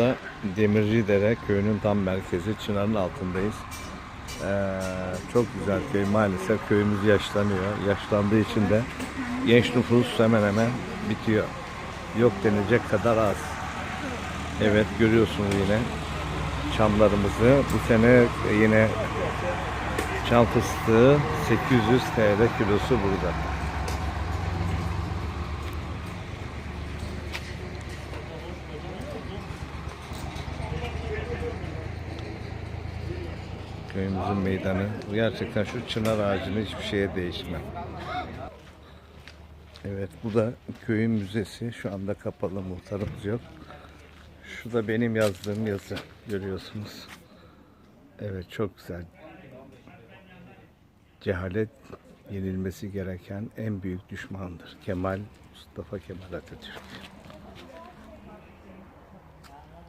Da Demircidere köyünün tam merkezi Çınar'ın altındayız. Ee, çok güzel köy maalesef köyümüz yaşlanıyor. Yaşlandığı için de genç nüfus hemen hemen bitiyor. Yok denecek kadar az. Evet görüyorsunuz yine çamlarımızı. Bu sene yine çam fıstığı 800 TL kilosu burada. Köyümüzün meydanı. Gerçekten şu çınar ağacını hiçbir şeye değişmem. Evet bu da köyün müzesi. Şu anda kapalı muhtarımız yok. Şu da benim yazdığım yazı. Görüyorsunuz. Evet çok güzel. Cehalet yenilmesi gereken en büyük düşmandır. Kemal Mustafa Kemal Atatürk.